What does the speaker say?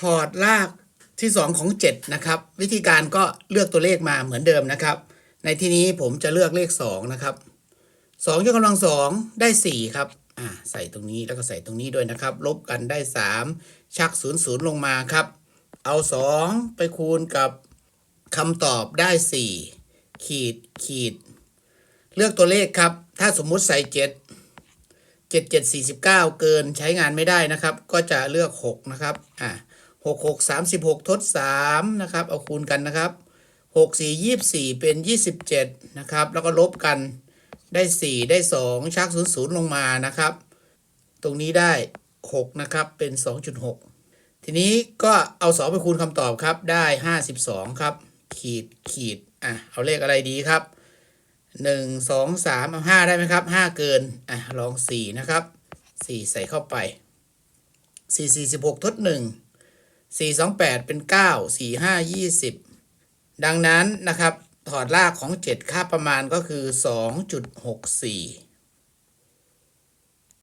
ถอดรากที่ 2 ของ 7 นะครับ วิธีการก็เลือกตัวเลขมาเหมือนเดิมนะครับ ในที่นี้ผมจะเลือกเลข 2 นะครับ2ยกกำลัง 2 ได้ 4 ครับอ่าใส่ตรงนี้แล้วก็ใส่ตรงนี้ด้วยนะครับ ลบกันได้ 3 ชัก 0 0 ลงมาครับ เอา 2 ไปคูณกับคำตอบได้ 4 ขีดขีด เลือกตัวเลขครับ ถ้าสมมุติใส่ 7 7 7 49 เกินใช้งานไม่ได้นะครับ ก็จะเลือก 6 นะครับอ่า 6 6 36ทด3นะครับ เอาคูณกันนะครับ6 4 24เป็น27นะครับ แล้วก็ลบกันได้4ได้2ชัก0 0ลงมานะครับ ตรงนี้ได้6นะครับเป็น2.6ทีนี้ก็เอา2ไปคูณคำตอบครับได้52ครับ ขีดขีดอะเอาเลขอะไรดีครับหนึ่งสองสามเอาห้าได้ไหมครับห้าเกินอะลองสี่นะครับสี่ใส่เข้าไปสี่สี่สิบหกทดหนึ่ง สี่สองแปดเป็นเก้าสี่ห้ายี่สิบดังนั้นนะครับ ถอดรากของเจ็ดค่าประมาณก็คือสองจุดหกสี่